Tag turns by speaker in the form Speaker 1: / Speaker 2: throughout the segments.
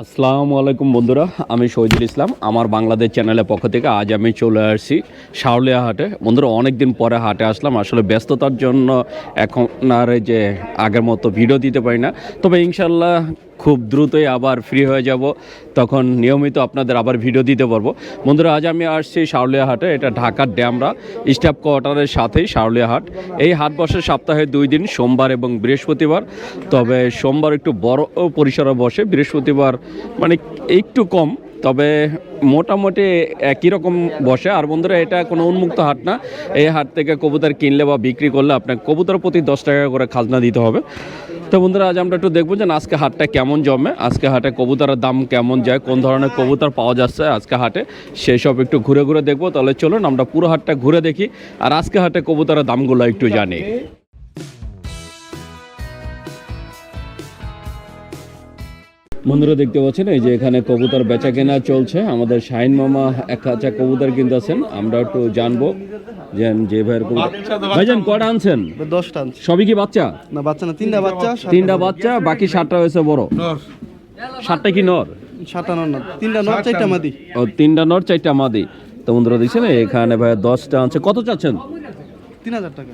Speaker 1: আসসালামু আলাইকুম বন্ধুরা, আমি শহীদুল ইসলাম, আমার বাংলাদেশ চ্যানেলের পক্ষ থেকে আজ আমি চলে আসছি শাওলিয়া হাটে। বন্ধুরা অনেক দিন পরে হাটে আসলাম, আসলে ব্যস্ততার জন্য এখন আর যে আগের মতো ভিডিও দিতে পারি না। তবে ইনশাল্লাহ খুব দ্রুতই আবার ফ্রি হয়ে যাব। তখন নিয়মিত আপনাদের আবার ভিডিও দিতে পারব। বন্ধুরা, আজ আমি আসছি হাটে। এটা ঢাকার ড্যামরা, স্টাফ কোয়ার্টারের সাথেই হাট। এই হাট বসে সপ্তাহে দুই দিন, সোমবার এবং বৃহস্পতিবার। তবে সোমবার একটু বড় পরিসরে বসে, বৃহস্পতিবার মানে একটু কম। তবে মোটামুটি একই রকম বসে। আর বন্ধুরা, এটা কোনো উন্মুক্ত হাট না। এই হাট থেকে কবুতর কিনলে বা বিক্রি করলে আপনার কবুতর প্রতি দশ টাকা করে খাজনা দিতে হবে। তো বন্ধুরা, আজ আমরা একটু দেখব যে আজকে হাটটা কেমন জমে, আজকে হাটে কবুতরের দাম কেমন যায়, কোন ধরনের কবুতর পাওয়া যাচ্ছে আজকে হাটে সেই সব একটু ঘুরে ঘুরে দেখব। তাহলে চলুন আমরা পুরো হাটটা ঘুরে দেখি, আর আজকে হাটে কবুতরের দামগুলো একটু জানি। বন্ধুরা, দেখতে পাচ্ছেন, এই যে এখানে কবুতর বেচা কেনা চলছে, আমাদের শাহিন মামা এক কাঁচা কবুতর কিনতেছেন, আমরা একটু জানব। যে যে ভাইয়ের ভাইজান কটা আনছেন?
Speaker 2: দশটা
Speaker 1: সবই কি বাচ্চা?
Speaker 2: না বাচ্চা না তিনটা বাচ্চা
Speaker 1: তিনটা বাচ্চা। বাকি সাতটা হয়েছে বড়। সাতটা কি নর?
Speaker 2: সাতটা নর না তিনটা নর চারটা মাদি।
Speaker 1: ও তিনটা নর চারটা মাদি। তো বন্ধুরা দেখছেন এখানে ভাই দশটা আছে কত চাচ্ছেন?
Speaker 2: তিন হাজার টাকা।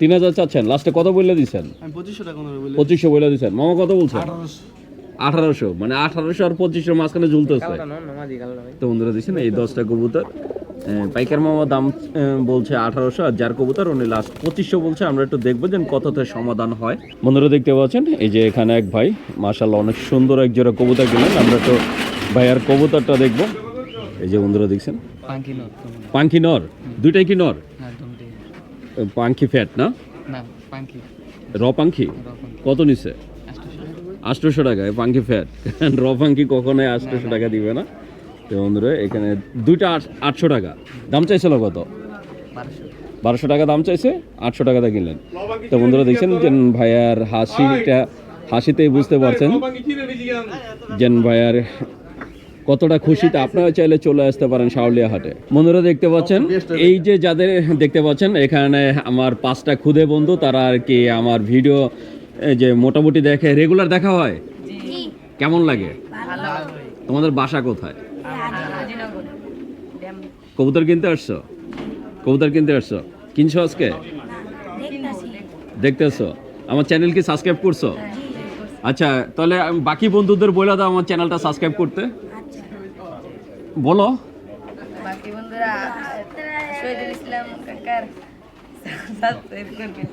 Speaker 1: তিন হাজার চাচ্ছেন। লাস্টে কত বললে দিচ্ছেন
Speaker 2: পঁচিশশো টাকা
Speaker 1: পঁচিশশো বলে দিচ্ছেন মামা কত বলছেন? আঠারোশো মানে আঠারোশো আর পঁচিশশো মাঝখানে ঝুলতেছে। তো বন্ধুরা দেখছেন এই দশটা কবুতর পাইকার মামা দাম বলছে আঠারোশো আর যার কবুতর উনি লাস্ট পঁচিশশো বলছে আমরা একটু দেখব যে কততে সমাধান হয়। বন্ধুরা দেখতে পাচ্ছেন এই যে এখানে এক ভাই মাশাল্লাহ অনেক সুন্দর এক জোড়া কবুতর কিনলেন আমরা তো ভাইয়ার কবুতরটা দেখব। এই যে বন্ধুরা দেখছেন
Speaker 3: পাঙ্কি
Speaker 1: নর দুইটাই কি নর?
Speaker 3: না
Speaker 1: পাঙ্কি ফ্যাট না? র পাঙ্কি। কত নিছে? আটশোশো টাকা এই পাঙ্কি ফ্যাট র পাঙ্কি কখনোই আটশোশো টাকা দিবে না। তো বন্ধুরা, এখানে দুইটা আট- আটশো টাকা। দাম চাইছিল কত?
Speaker 3: বারোশো।
Speaker 1: টাকা দাম চাইছে, আটশো টাকাতে কিনলেন। তো বন্ধুরা, দেখছেন যে ভাইয়ার হাসিটা হাসিতেই বুঝতে পারছেন যে ভাইয়ার কতটা খুশিতে আপনারা চাইলে চলে আসতে পারেন শাওলিয়া হাটে। বন্ধুরা, দেখতে পাচ্ছেন? এই যে যাদের দেখতে পাচ্ছেন, এখানে আমার পাঁচটা খুদে বন্ধু। তারা আর কি আমার ভিডিও যে মোটামুটি দেখে রেগুলার দেখা হয়? কেমন লাগে? তোমাদের বাসা কোথায়? কবুতর কিনতে আসছো? কবুতর কিনতে আসছো? কিনছো আজকে? দেখতেছো। আমার চ্যানেল কি সাবস্ক্রাইব করছ? আচ্ছা তাহলে বাকি বন্ধুদের বলে দাও আমার চ্যানেলটা সাবস্ক্রাইব করতে। বলো।
Speaker 4: বাকি বন্ধুরা ইসলাম কাকার সাবস্ক্রাইব করবেন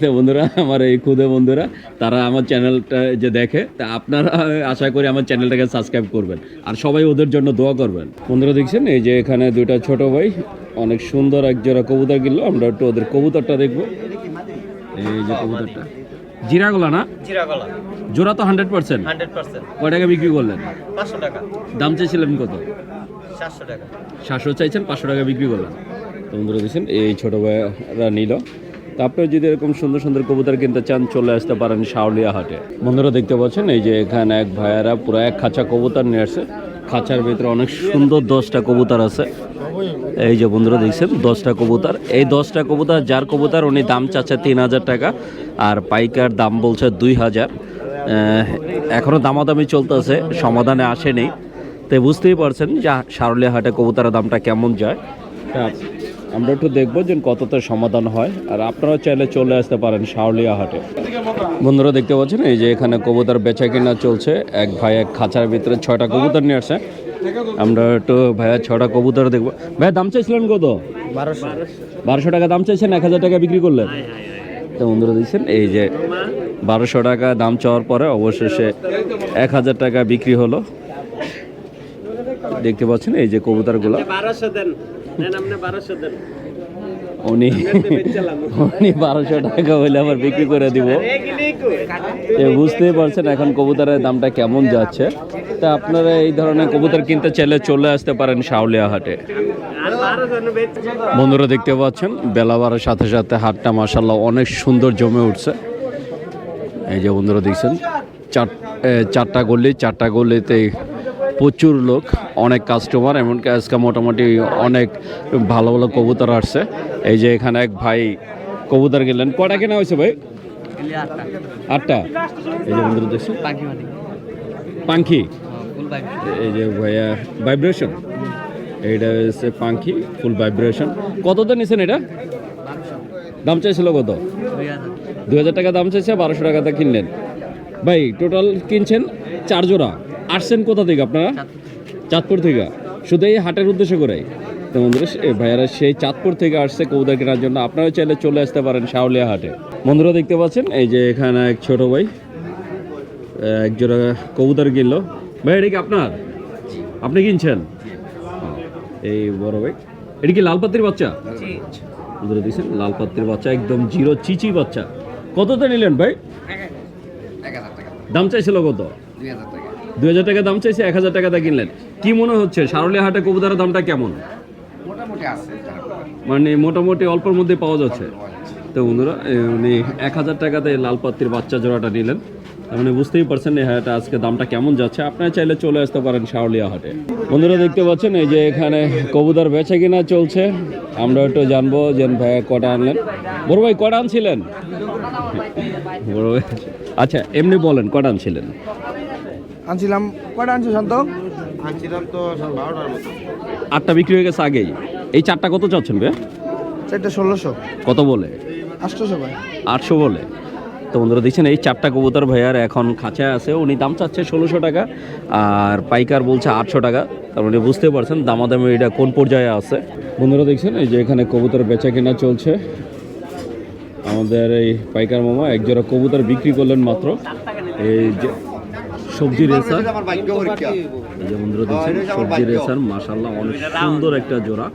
Speaker 1: তো বন্ধুরা আমার এই খুদে বন্ধুরা তারা আমার চ্যানেলটা যে দেখে তা আপনারা আশা করি আমার চ্যানেলটাকে সাবস্ক্রাইব করবেন। আর সবাই ওদের জন্য দোয়া করবেন। বন্ধুরা দেখছেন এই যে এখানে দুইটা ছোট ভাই অনেক সুন্দর এক জোড়া কবুতর কিনলো আমরা একটু ওদের কবুতরটা দেখব। এই যে কবুতরটা। জিরাগুলা না?
Speaker 5: জিরাগোলা।
Speaker 1: জোড়া তো হান্ড্রেড পার্সেন্ট
Speaker 5: হান্ড্রেড পার্সেন্ট
Speaker 1: কয় টাকা বিক্রি করলেন?
Speaker 5: পাঁচশো টাকা।
Speaker 1: দাম চাইছিলেন কত?
Speaker 5: সাতশো টাকা।
Speaker 1: সাতশো চাইছেন পাঁচশো টাকা বিক্রি করলেন। তো বন্ধুরা দেখছেন এই ছোটো ভাইরা নিল। তো আপনারা যদি এরকম সুন্দর সুন্দর কবুতর কিনতে চান, চলে আসতে পারেন শাওলিয়া হাটে। বন্ধুরা দেখতে পাচ্ছেন, এই যে এখানে এক ভাইয়ারা পুরো এক খাঁচা কবুতর নিয়ে আসছে। খাঁচার ভিতরে অনেক সুন্দর দশটা কবুতর আছে। এই যে বন্ধুরা দেখছেন, দশটা কবুতর। এই দশটা কবুতর, যার কবুতর উনি দাম চাচ্ছে তিন হাজার টাকা, আর পাইকার দাম বলছে দুই হাজার। এখনও দামাদামি চলতেছে, সমাধানে আসেনি। তো বুঝতেই পারছেন যে সারলিয়া হাটে কবুতরের দামটা কেমন যায়। আমরা একটু দেখব যে কতটা সমাধান হয়। আর আপনারা চাইলে চলে আসতে পারেন শাওলিয়া হাটে। বন্ধুরা দেখতে পাচ্ছেন এই যে এখানে কবুতর বেচা কিনা চলছে। এক ভাই এক খাঁচার ভিতরে ছয়টা কবুতর নিয়ে আসছে। আমরা একটু ভাইয়া ছটা কবুতর দেখব। ভাইয়া দাম চাইছিলেন কত?
Speaker 5: বারোশো।
Speaker 1: বারোশো টাকা দাম চাইছেন এক হাজার টাকা বিক্রি করলেন। তো বন্ধুরা দেখছেন এই যে বারোশো টাকা দাম চাওয়ার পরে অবশেষে এক হাজার টাকা বিক্রি হলো। দেখতে পাচ্ছেন এই যে কবুতরগুলো।
Speaker 5: বারোশো দেন।
Speaker 1: উনি উনি বারোশো টাকা হইলে আবার বিক্রি করে দিব। বুঝতেই পারছেন এখন কবুতরের দামটা কেমন যাচ্ছে। তা আপনারা এই ধরনের কবুতর কিনতে চাইলে চলে আসতে পারেন শাওলিয়া হাটে। বন্ধুরা দেখতে পাচ্ছেন বেলা বাড়ার সাথে সাথে হাটটা মাসাল্লাহ অনেক সুন্দর জমে উঠছে। এই যে বন্ধুরা দেখছেন চার চারটা গলি চারটা গলিতে প্রচুর লোক, অনেক কাস্টমার এমনকি আজকে মোটামুটি অনেক ভালো ভালো কবুতর আসছে। এই যে এখানে এক ভাই কবুতর গেলেন কটা কেনা হয়েছে ভাই? আটটা। এই যে বন্ধুরা
Speaker 3: মাদি
Speaker 1: পাঙ্খি। এই যে ভাইয়া ভাইব্রেশন এইটা হচ্ছে পাঙ্খি ফুল ভাইব্রেশন কততে নিছেন এটা? দাম চাইছিল কত? দু হাজার টাকা দাম চাইছে, বারোশো টাকাতে কিনলেন। ভাই টোটাল কিনছেন চার জোড়া। আসছেন কোথা থেকে আপনারা? চাঁদপুর থেকে। শুধু এই হাটের উদ্দেশ্য করে তো বন্ধুরা ভাইয়ারা সেই চাঁদপুর থেকে আসছে কবুতর কেনার জন্য। আপনারা চাইলে চলে আসতে পারেন শাওলিয়া হাটে। বন্ধুরা দেখতে পাচ্ছেন? এই যে এখানে এক ছোট ভাই একজোড়া এক জোড়া কবুতর কিনলো। ভাই এটা কি আপনার? আপনি কিনছেন? এই বড় ভাই। এটা কি লাল পাত্রির বাচ্চা বন্ধুরা দেখছেন? লাল পাত্রির বাচ্চা একদম জিরো চিচি বাচ্চা। কততে নিলেন ভাই? দাম চাইছিল কত?
Speaker 3: দুই হাজার টাকা।
Speaker 1: দুই হাজার টাকা দাম চাইছে এক হাজার টাকাতে কিনলেন। কি মনে হচ্ছে সারলিয়া হাটে কবুতরের দামটা কেমন? মানে মোটামুটি অল্পের মধ্যে পাওয়া যাচ্ছে। তো বন্ধুরা উনি এক হাজার টাকাতে লাল পাত্রির বাচ্চা জোড়াটা নিলেন। তার মানে বুঝতেই পারছেন এই হাটে আজকে দামটা কেমন যাচ্ছে। আপনারা চাইলে চলে আসতে পারেন শাওলিয়া হাটে। বন্ধুরা দেখতে পাচ্ছেন এই যে এখানে কবুতর বেচা কিনা চলছে। আমরা একটু জানব যে ভাইয়া কটা আনলেন। বড় ভাই কটা আনছিলেন? বড় ভাই আচ্ছা এমনি বলেন কটা আনছিলেন?
Speaker 2: আনছিলাম। কয়টা আনছো শান্ত? আনছিলাম তো বারোটার মতো।
Speaker 1: আটটা বিক্রি হয়ে গেছে আগেই। এই চারটা কত চাচ্ছেন ভাইয়া
Speaker 2: চারটা ষোলোশো।
Speaker 1: কত বলে?
Speaker 2: আটশোশো ভাই।
Speaker 1: আটশো বলে। তো বন্ধুরা দেখছেন এই চারটা কবুতর ভাইয়ার এখন খাঁচায় আছে। উনি দাম চাচ্ছে ষোলোশো টাকা আর পাইকার বলছে আটশো টাকা। তার মানে বুঝতে পারছেন দামাদামি এটা কোন পর্যায়ে আছে। বন্ধুরা দেখছেন এই যে এখানে কবুতর বেচা কেনা চলছে। আমাদের এই পাইকার মামা এক জোড়া কবুতর বিক্রি করলেন মাত্র। এই যে সবজি রেসার। এই যে বন্ধুরা দেখছেন সবজি রেসার মাসাল্লাহ অনেক সুন্দর একটা জোড়া।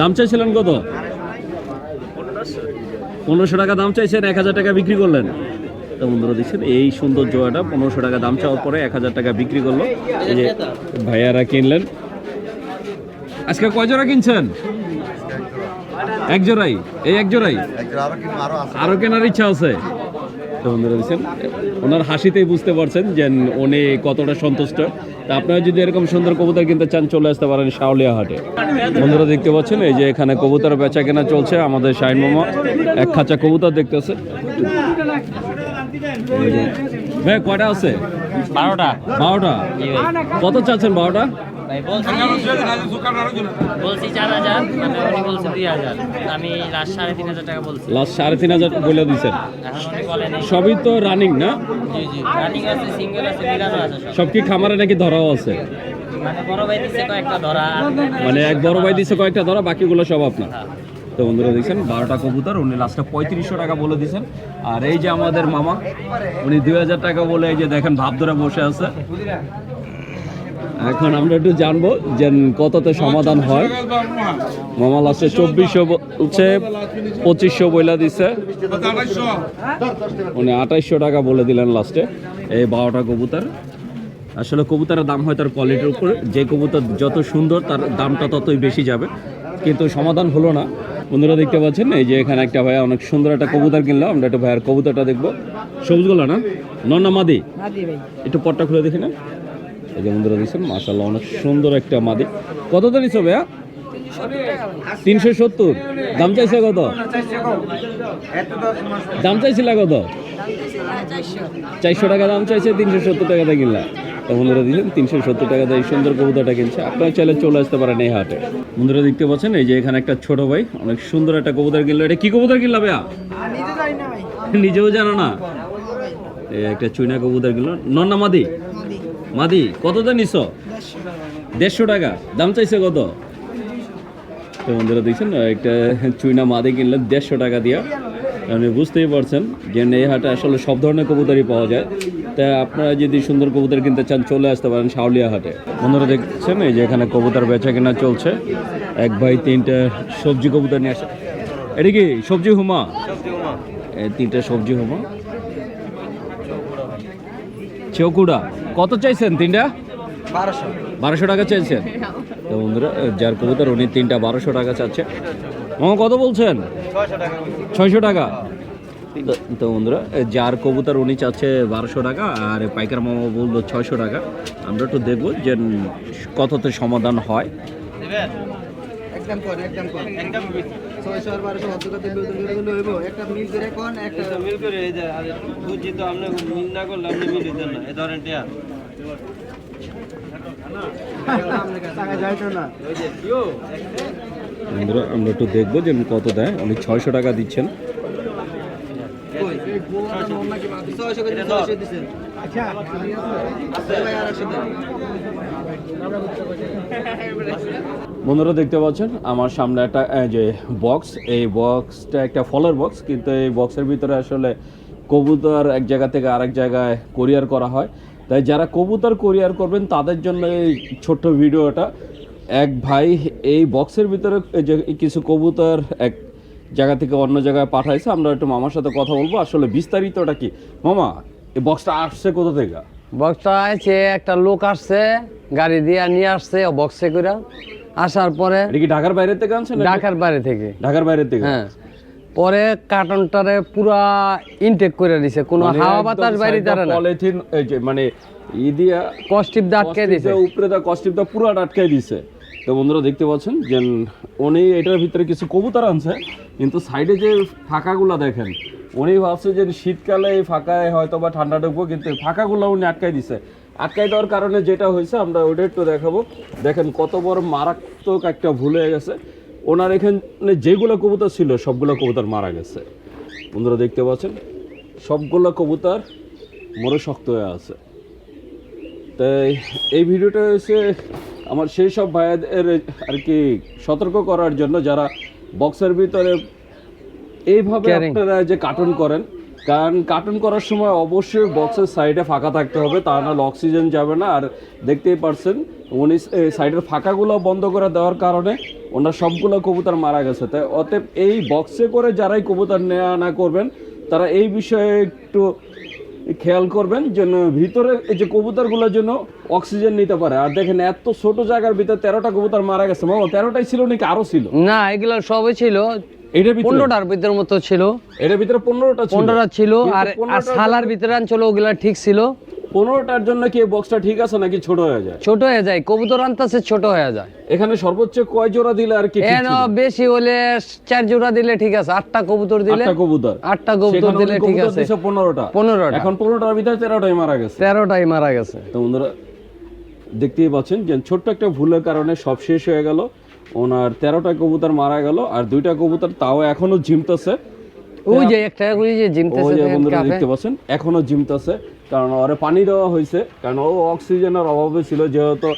Speaker 1: দাম চাইছিলেন কত? পনেরোশো টাকা দাম চাইছেন এক হাজার টাকা বিক্রি করলেন। তো বন্ধুরা দেখছেন এই সুন্দর জোড়াটা পনেরোশো টাকা দাম চাওয়ার পরে এক হাজার টাকা বিক্রি করল। এই যে ভাইয়ারা কিনলেন। আজকে কয় জোড়া কিনছেন? এক জোড়াই। এই এক জোড়াই? আরও কেনার ইচ্ছা আছে? বন্ধুরা দেখছেন ওনার হাসিতেই বুঝতে পারছেন যে উনি কতটা সন্তুষ্ট। তা আপনারা যদি এরকম সুন্দর কবুতর কিনতে চান চলে আসতে পারেন শাওলিয়া হাটে বন্ধুরা দেখতে পাচ্ছেন এই যে এখানে কবুতর বেচা কেনা চলছে আমাদের শাইন মামা এক খাঁচা কবুতর দেখতেছে। ভাই কয়টা আছে?
Speaker 5: বারোটা।
Speaker 1: বারোটা? কত চাচ্ছেন বারোটা?
Speaker 5: ভাই বলছি। বলছি চার হাজার মানে উনি বলছে দুই হাজার। আমি লাস্ট সাড়ে তিন হাজার টাকা বলছি।
Speaker 1: লাস্ট সাড়ে তিন হাজার বলে দিচ্ছেন সবই তো রানিং না?
Speaker 5: জি জি। রানিং আছে সিঙ্গেল আছে মিলানো আছে
Speaker 1: সব। কি খামারে নাকি ধরাও আছে?
Speaker 5: মানে বড় ভাই দিচ্ছে কয়েকটা ধরা আর
Speaker 1: মানে এক বড় ভাই দিছে কয়েকটা ধরা বাকিগুলো সব আপনার। তো বন্ধুরা দেখছেন বারোটা কবুতর উনি লাস্টে পঁয়ত্রিশশো টাকা বলে দিয়েছেন। আর এই যে আমাদের মামা উনি দুই হাজার টাকা বলে এই যে দেখেন ভাব ধরে বসে আছে। এখন আমরা একটু জানব যে কততে সমাধান হয়। মামা লাস্টে চব্বিশশো বলছে পঁচিশশো বইলা দিছে। উনি আঠাইশশো টাকা বলে দিলেন লাস্টে এই বারোটা কবুতর। আসলে কবুতরের দাম হয় তার কোয়ালিটির উপর যে কবুতর যত সুন্দর তার দামটা ততই বেশি যাবে। কিন্তু সমাধান হলো না। বন্ধুরা দেখতে পাচ্ছেন এই যে এখানে একটা ভাইয়া অনেক সুন্দর একটা কবুতর কিনলাম আমরা একটা ভাইয়ার কবুতরটা দেখব। সবুজগুলো না? নন্না মাদি? একটু পটটা খুলে দেখি না? এই যে বন্ধুরা দেখছেন মাসাল্লাহ অনেক সুন্দর একটা মাদি। কত তো নিছো ভাইয়া? তিনশো সত্তর। দাম চাইছে কত? দাম চাইছিল কত? চারশো টাকা দাম চাইছে তিনশো সত্তর টাকাতে কিনলাম তো বন্ধুরা দিলেন তিনশো সত্তর টাকাতে এই সুন্দর কবুতরটা কিনছে। আপনারা চাইলে চলে আসতে পারেন এই হাটে। বন্ধুরা দেখতে পাচ্ছেন এই যে এখানে একটা ছোট ভাই অনেক সুন্দর একটা কবুতর কিনলো। এটা কি কবুতর কিনলা ভাইয়া? নিজেও জানো না একটা চুইনা কবুতর কিনলো। নন্না মাদি কতটা নিছো? দেড়শো টাকা। দাম চাইছে কত? তো বন্ধুরা দেখছেন একটা চুইনা মাদি কিনলে দেড়শো টাকা দিয়া। আপনি বুঝতেই পারছেন যে এই হাটে আসলে সব ধরনের কবুতরই পাওয়া যায়। তা আপনারা যদি সুন্দর কবুতর কিনতে চান চলে আসতে পারেন শাওলিয়া হাটে। বন্ধুরা দেখছেন এই যে এখানে কবুতর বেচা কেনা চলছে। এক ভাই তিনটে সবজি কবুতর নিয়ে আসে। এটা কি সবজি হুমা? তিনটে সবজি হুমা। চৌকুড়া। কত চাইছেন তিনটা?
Speaker 3: বারোশো।
Speaker 1: বারোশো টাকা চাইছেন। তো বন্ধুরা যার কবুতর উনি তিনটা বারোশো টাকা চাচ্ছে। মামা কত বলছেন? ছয়শো টাকা। তো- বন্ধুরা যার কবুতর উনি চাচ্ছে বারোশো টাকা আর পাইকার মামা বলল ছয়শো টাকা। আমরা একটু দেখব যে কততে সমাধান হয়।
Speaker 3: একদম একদম ছয়শো আর বারোশো হইব। একটা মিল করে কোন একটা
Speaker 6: মিল করে এই যে বুঝছি তো আপনি মিল না করলে আপনি মিল দিতেন না এই ধরেন টিয়া।
Speaker 2: টাকা যাইতো না।
Speaker 1: বন্ধুরা আমরা একটু দেখব যে কত দেয়। উনি ছয়শো টাকা দিচ্ছেন।
Speaker 3: আচ্ছা।
Speaker 1: বন্ধুরা দেখতে পাচ্ছেন, আমার সামনে একটা যে বক্স এই বক্সটা একটা ফলের বক্স কিন্তু এই বক্সের ভিতরে আসলে কবুতর এক জায়গা থেকে আরেক জায়গায় কোরিয়ার করা হয়। তাই যারা কবুতর কোরিয়ার করবেন, তাদের জন্য এই ছোট্ট ভিডিওটা। এক ভাই এই বক্সের ভিতরে কিছু কবুতর এক জায়গা থেকে অন্য জায়গায় পাঠাইছে, আমরা একটু মামার সাথে কথা বলব। আসলে বিস্তারিতটা কি? মামা, এই বক্সটা আসছে কোথা থেকে?
Speaker 7: বক্সটা আছে একটা লোক আসছে গাড়ি দিয়ে নিয়ে আসছে ও বক্সে করে আসার পরে
Speaker 1: কি ঢাকার বাইরে থেকে আনছে
Speaker 7: ঢাকার বাইরে থেকে।
Speaker 1: ঢাকার বাইরে থেকে?
Speaker 7: হ্যাঁ। পরে কার্টনটারে পুরা ইনটেক করে দিছে কোনো
Speaker 1: মানে
Speaker 7: হাওয়া বাতাস বাইরে
Speaker 1: সাইডটা
Speaker 7: দাঁড়া না।
Speaker 1: পলিথিন এই যে মানে ই দিয়া
Speaker 7: কস্টিপ আটকে দিছে।
Speaker 1: উপরে দা কস্টিপটা পুরো আটকে দিছে। তো বন্ধুরা দেখতে পাচ্ছেন যে উনি এটার ভিতরে কিছু কবুতর আনছে, কিন্তু সাইডে যে ফাঁকাগুলো দেখেন, উনি ভাবছে যে শীতকালে এই ফাঁকায় হয়তো বা ঠান্ডা ঢুকবো, কিন্তু ফাঁকাগুলো উনি আটকাই দিছে। আটকাই দেওয়ার কারণে যেটা হয়েছে, আমরা ওটা একটু দেখাবো। দেখেন কত বড় মারাত্মক একটা ভুল হয়ে গেছে। ওনার এখানে যেগুলো কবুতর ছিল, সবগুলো কবুতর মারা গেছে। বন্ধুরা দেখতে পাচ্ছেন, সবগুলো কবুতর মরে শক্ত হয়ে আছে। তাই এই ভিডিওটা হচ্ছে আমার সেই সব ভাইয়াদের আর কি সতর্ক করার জন্য যারা বক্সের ভিতরে এইভাবে আপনারা যে কার্টুন করেন কারণ কার্টুন করার সময় অবশ্যই বক্সের সাইডে ফাঁকা থাকতে হবে তা নাহলে অক্সিজেন যাবে না। আর দেখতেই পারছেন উনি সাইডের ফাঁকাগুলো বন্ধ করে দেওয়ার কারণে ওনার সবগুলো কবুতর মারা গেছে। তাই অতএব এই বক্সে করে যারাই কবুতর নেওয়া না করবেন তারা এই বিষয়ে একটু খেয়াল করবেন যেন ভিতরে এই যে কবুতরগুলোর জন্য অক্সিজেন নিতে পারে। আর দেখেন এত ছোট জায়গার ভিতরে তেরোটা কবুতর মারা গেছে। মামা তেরোটাই ছিল নাকি আরও ছিল?
Speaker 7: না এগুলো সবই ছিল।
Speaker 1: এটার ভিতরে?
Speaker 7: পনেরোটার ভিতর মতো ছিল।
Speaker 1: এটার ভিতরে পনেরোটা ছিল।
Speaker 7: পনেরোটা ছিল আর আর
Speaker 1: 15টার
Speaker 7: সালার ভিতরে আনছিল ওগুলা ঠিক ছিল।
Speaker 1: পনেরোটার জন্য কি বক্সটা ঠিক আছে নাকি ছোট হয়ে যায়?
Speaker 7: ছোট হয়ে যায় কবুতর আনতেছে ছোট হয়ে যায়।
Speaker 1: এখানে সর্বোচ্চ কয় জোড়া দিলে আর কি
Speaker 7: এন বেশি হলে চার জোড়া দিলে ঠিক আছে আটটা কবুতর দিলে
Speaker 1: আটটা কবুতর।
Speaker 7: আটটা কবুতর দিলে ঠিক আছে।
Speaker 1: দিছে পনেরোটা।
Speaker 7: পনেরোটা।
Speaker 1: এখন পনেরোটার ভিতরে তেরোটাই মারা গেছে।
Speaker 7: তেরোটাই মারা গেছে।
Speaker 1: তো বন্ধুরা দেখতেই পাচ্ছেন যে ছোট্ট একটা ভুলের কারণে সব শেষ হয়ে গেল। ওনার তেরোটা কবুতর মারা গেল আর দুইটা কবুতর তাও এখনও ঝিমতেছে
Speaker 7: ওই যে একটা ওই যে
Speaker 1: যে বন্ধুরা দেখতে পাচ্ছেন এখনও জিমতেছে। কারণ ওরে পানি দেওয়া হয়েছে। কারণ ও অক্সিজেনের অভাবে ছিল, যেহেতু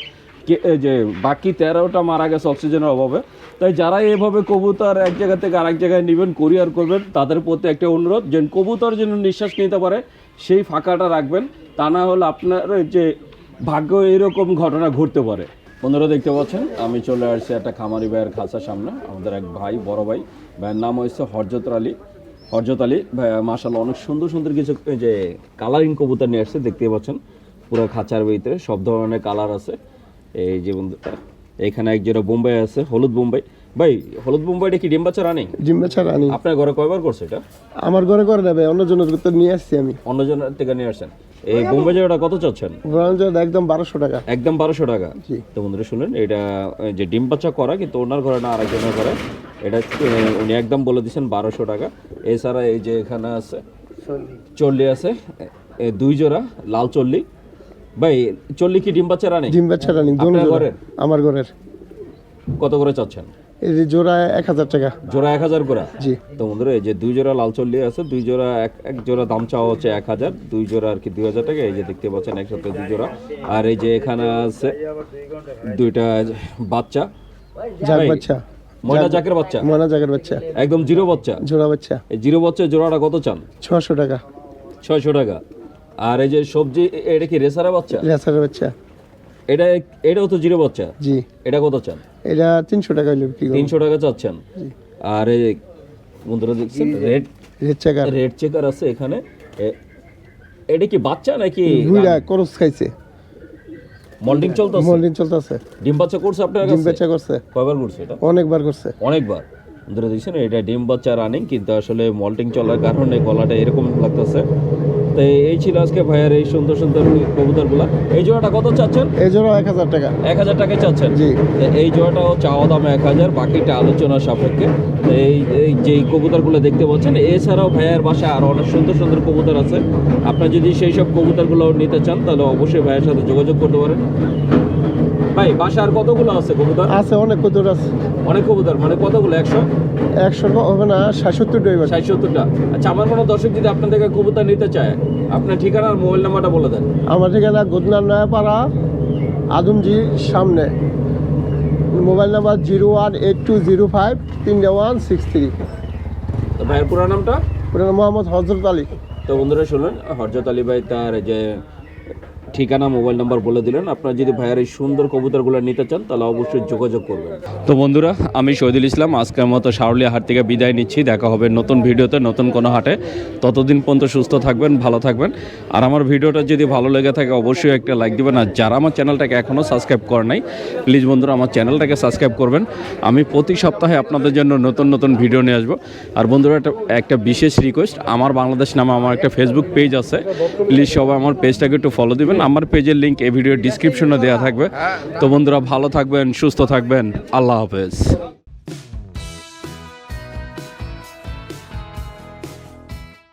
Speaker 1: যে বাকি তেরোটা মারা গেছে অক্সিজেনের অভাবে। তাই যারা এভাবে কবুতর এক জায়গা থেকে আরেক জায়গায় নেবেন কোরিয়ার করবেন, তাদের প্রতি একটা অনুরোধ যে কবুতর যেন নিঃশ্বাস নিতে পারে, সেই ফাঁকাটা রাখবেন। তা না হলে আপনার যে ভাগ্য এরকম ঘটনা ঘটতে পারে। বন্ধুরা, দেখতে পাচ্ছেন, আমি চলে আসছি একটা খামারি ভাইয়ের খাঁচার সামনে। আমাদের এক ভাই, বড় ভাই, ভাইয়ের নাম হচ্ছে হরজত আলী। হরজত আলী মাসাল অনেক সুন্দর সুন্দর কিছু যে কালারিং কবুতর নিয়ে আসছে দেখতে পাচ্ছেন। পুরো খাঁচার ভিতরে সব ধরনের কালার আছে। এই যে বন্ধুটা এখানে এক জোড়া বোম্বাই আছে, হলুদ বোম্বাই। ভাই হলুদ বোম্বাইটা কি ডিম বাচ্চা রানি
Speaker 2: জিম্মা ছাড়া আনি
Speaker 1: আপনার ঘরে কয়বার করছে এটা?
Speaker 2: আমার ঘরে করে নেবে অন্য জনের তো নিয়ে আসছি আমি।
Speaker 1: অন্যজনের থেকে নিয়ে আসছেন। এই বোম্বাই জোড়াটা কত চাচ্ছেন?
Speaker 2: একদম বারোশো টাকা।
Speaker 1: একদম বারোশো টাকা। তো বন্ধুরা শুনেন এটা যে ডিম বাচ্চা করা কিন্তু ওনার ঘরে না আরেকজনের ঘরে। এটা উনি একদম বলে দিচ্ছেন বারোশো টাকা। এছাড়া এই যে এখানে আছে চল্লি আছে দুই জোড়া লাল চল্লি। ভাই চল্লি কি ডিম বাচ্চা রানি
Speaker 2: দোনো
Speaker 1: আপনার
Speaker 2: জোড়া
Speaker 1: ঘরের?
Speaker 2: আমার ঘরের।
Speaker 1: কত করে চাচ্ছেন?
Speaker 2: এই যে জোড়া এক হাজার টাকা।
Speaker 1: জোড়া এক হাজার করে?
Speaker 2: জি।
Speaker 1: তো বন্ধুরা এই যে দুই জোড়া লাল চল্লি আছে দুই জোড়া এক এক জোড়া দাম চাওয়া হচ্ছে এক হাজার দুই জোড়া আর কি দুই হাজার টাকা এই যে দেখতে পাচ্ছেন একসাথে দুই জোড়া। আর এই যে এখানে আছে দুইটা বাচ্চা। ভাই,
Speaker 2: বাচ্চা।
Speaker 1: ময়না জাকের বাচ্চা?
Speaker 2: ময়না জাগের বাচ্চা।
Speaker 1: একদম জিরো বাচ্চা?
Speaker 2: জোড়া বাচ্চা।
Speaker 1: এই জিরো বাচ্চা জোড়াটা কত চান?
Speaker 2: ছশো টাকা।
Speaker 1: ছয়শো টাকা। আর এই যে সবজি এটা কি রেসারা বাচ্চা?
Speaker 2: লেসারের বাচ্চা।
Speaker 1: এটা এটাও তো জিরো বাচ্চা?
Speaker 2: জি।
Speaker 1: এটা কত চান?
Speaker 2: এটা তিনশো টাকা হইলে বিক্রি
Speaker 1: তিনশো টাকা চাচ্ছেন? আর এই বন্ধুরা দেখছেন রেড
Speaker 2: রেড চাকার
Speaker 1: রেড চেকার আছে এখানে। এটা কি বাচ্চা নাকি
Speaker 2: বুইরা করস খাইছে।
Speaker 1: মল্টিং চলতেছে?
Speaker 2: মল্লিন চলতেছে।
Speaker 1: ডিম বাচ্চা করছে আপনার
Speaker 2: ডিম
Speaker 1: কাছে?
Speaker 2: বেচা করছে।
Speaker 1: কয়বার করছে এটা?
Speaker 2: অনেকবার করছে।
Speaker 1: অনেকবার। বন্ধুরা দেখছেন এটা ডিম বাচ্চা রানিং কিন্তু আসলে মল্টিং চলার কারণে গলাটা এরকম লাগতেছে। তো এই ছিল আজকে ভাইয়ার এই সুন্দর সুন্দর কবুতরগুলা। এই জোড়াটা কত চাচ্ছেন?
Speaker 2: এই জন্য এক হাজার টাকা।
Speaker 1: এক হাজার টাকা চাচ্ছেন?
Speaker 2: জি।
Speaker 1: এই জোড়াটাও চাওয়া দাম এক হাজার বাকিটা আলোচনার সাপেক্ষে। এই এই যেই কবুতরগুলো দেখতে পাচ্ছেন এছাড়াও ভাইয়ার বাসায় আরও অনেক সুন্দর সুন্দর কবুতর আছে। আপনার যদি সেই সব কবুতরগুলো নিতে চান তাহলে অবশ্যই ভাইয়ের সাথে যোগাযোগ করতে পারেন। ভাই বাসায় আর কতগুলো আছে কবুতর?
Speaker 2: আছে অনেক কদুর আছে।
Speaker 1: অনেক কবুতর মানে কতগুলো একশো?
Speaker 2: একশো হবে না ষাট সত্তর ড্রাইভার
Speaker 1: ষাট সত্তরটা আচ্ছা আমার কোনো দর্শক যদি আপনার থেকে কবুতর নিতে চায় আপনার ঠিকানা আর মোবাইল নাম্বারটা বলে দেন।
Speaker 2: আমার ঠিকানা গুদনার নয়াপাড়া আদমজি সামনে। Mobile number zero one eight two zero five তিনটে ওয়ান সিক্স থ্রি।
Speaker 1: ভাইয়ের পুরো নামটা?
Speaker 2: ওটা মোহাম্মদ হজরত আলী।
Speaker 1: তো বন্ধুরা শুনলেন হরজত আলী ভাই তার যে ঠিকানা, মোবাইল নাম্বার বলে দিলেন। আপনারা যদি ভাইয়ের এই সুন্দর কবুতরগুলো নিতে চান, তাহলে অবশ্যই যোগাযোগ করবেন। তো বন্ধুরা, আমি শহীদুল ইসলাম। আজকের মতো শারলিয়া হাট থেকে বিদায় নিচ্ছি। দেখা হবে নতুন ভিডিওতে, নতুন কোনো হাটে। ততদিন পর্যন্ত সুস্থ থাকবেন, ভালো থাকবেন। আর আমার ভিডিওটা যদি ভালো লেগে থাকে, অবশ্যই একটা লাইক দিবেন। আর যারা আমার চ্যানেলটাকে এখনও সাবস্ক্রাইব করে নাই প্লিজ বন্ধুরা, আমার চ্যানেলটাকে সাবস্ক্রাইব করবেন। আমি প্রতি সপ্তাহে আপনাদের জন্য নতুন নতুন ভিডিও নিয়ে আসব। আর বন্ধুরা, একটা একটা বিশেষ রিকোয়েস্ট আমার বাংলাদেশ নামে আমার একটা ফেসবুক পেজ আছে। প্লিজ সবাই আমার পেজটাকে একটু ফলো দিবেন। আমার পেজের লিঙ্ক এই ভিডিওর ডিসক্রিপশনে দেওয়া থাকবে। তো বন্ধুরা ভালো থাকবেন, সুস্থ থাকবেন। আল্লাহ হাফেজ।